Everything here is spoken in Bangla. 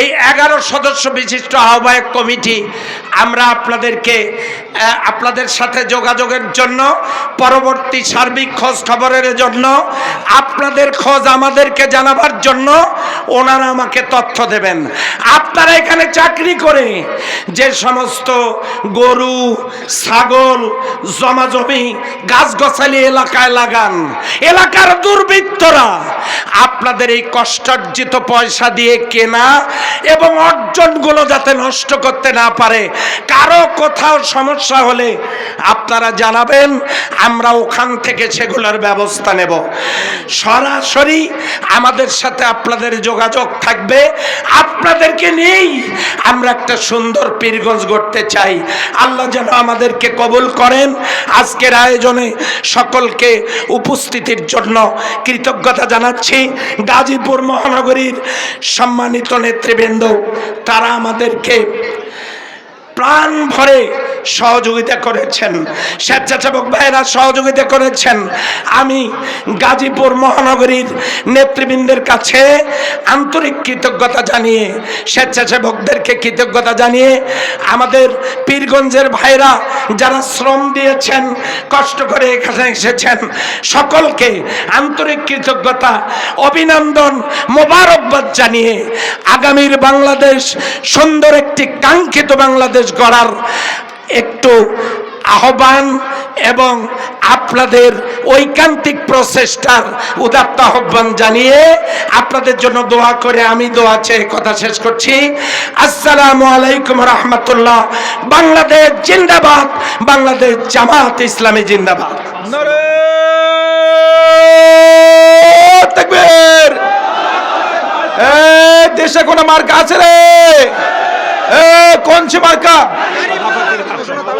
এই এগারো সদস্য বিশিষ্ট আহ্বায়ক কমিটি, আমরা আপনাদেরকে আপনাদের সাথে যোগাযোগের জন্য, পরবর্তী সার্বিক খোঁজ খবরের জন্য, আপনাদের খোঁজ আমাদেরকে জানাবার জন্য ওনারা আমাকে তথ্য দেবেন। আপনারা এখানে চাকরি করে যে সমস্ত গরু, ছাগল জমাজমি গাছগছালি এলাকায় লাগান। এলাকার দুর্বৃত্তরা আপনাদের এই কষ্টার্জিত পয়সা দিয়ে কেনা এবং অর্জনগুলো যাতে নষ্ট করতে না পারে, কারও কোথাও সমস্যা হলে আপনারা জানাবেন, আমরা ওখান থেকে সেগুলোর ব্যবস্থা নেব। সরাসরি আমাদের সাথে আপনাদের যোগাযোগ থাকবে। আপনাদেরকে নিয়েই আমরা একটা সুন্দর পীরগঞ্জ গড়তে চাই। আল্লাহ যেন আমাদেরকে কবুল করেন। আজকের আয়োজনে সকলকে উপস্থিতির জন্য কৃতজ্ঞতা জানাচ্ছি। গাজীপুর মহানগরীর সম্মানিত নেতৃবৃন্দ, তারা আমাদেরকে প্রাণ ভরে সহযোগিতা করেছেন। স্বেচ্ছাসেবক ভাইয়েরা সহযোগিতা করেছেন। আমি গাজীপুর মহানগরীর নেতৃবৃন্দের কাছে আন্তরিক কৃতজ্ঞতা জানিয়ে, স্বেচ্ছাসেবকদেরকে কৃতজ্ঞতা জানিয়ে, আমাদের পীরগঞ্জের ভাইরা যারা শ্রম দিয়েছেন, কষ্ট করে এখানে এসেছেন, সকলকে আন্তরিক কৃতজ্ঞতা, অভিনন্দন, মোবারকবাদ জানিয়ে আগামীর বাংলাদেশ সুন্দর একটি কাঙ্ক্ষিত বাংলাদেশ গড়ার একটু আহ্বান এবং আপনাদের ঐকান্তিক প্রচেষ্টার উদাত্ত আহ্বান জানিয়ে আপনাদের জন্য দোয়া করে আমি দোয়া চেয়ে কথা শেষ করছি। আসসালামু আলাইকুম রহমতুল্লাহ। বাংলাদেশ জিন্দাবাদ বাংলাদেশ জামাত ইসলামী জিন্দাবাদ। দেশে কোন মার্কা আছে রে? কোন সে মার্কা?